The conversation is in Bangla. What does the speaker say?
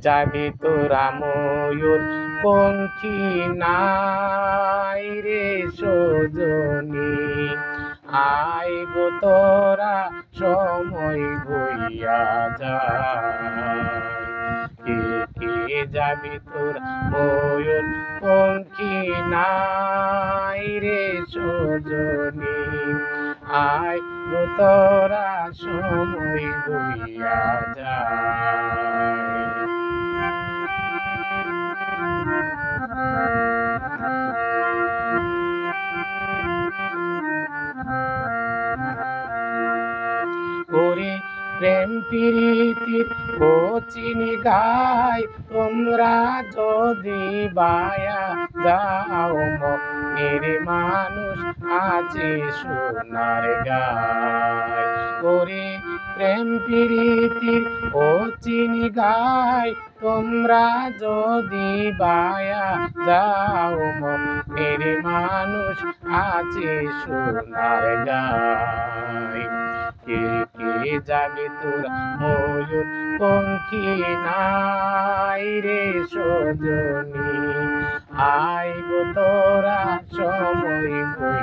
যাবি তোরা ময়ূর পঙ্খী নাই রে সজনী। আই গো তোরা সময় বইয়া যায়। কে যাবি তোরা ময়ূর পঙ্খী নাই রে সজনী। আই গো তোরা সময় বইয়া যায়। ওরে প্রেম ও চিনি গায়, তোমরা যদি বায়া যাও, মনের মানুষ আছে সোনার গায়। ওরে প্রেম ও চিনি গায়, তোমরা যদি বায়া যাও, মনের মানুষ আছে সোনার গায়। যাবে তোর ময়ূর পঙ্খী নাই রে সজনী। আই গো তোরা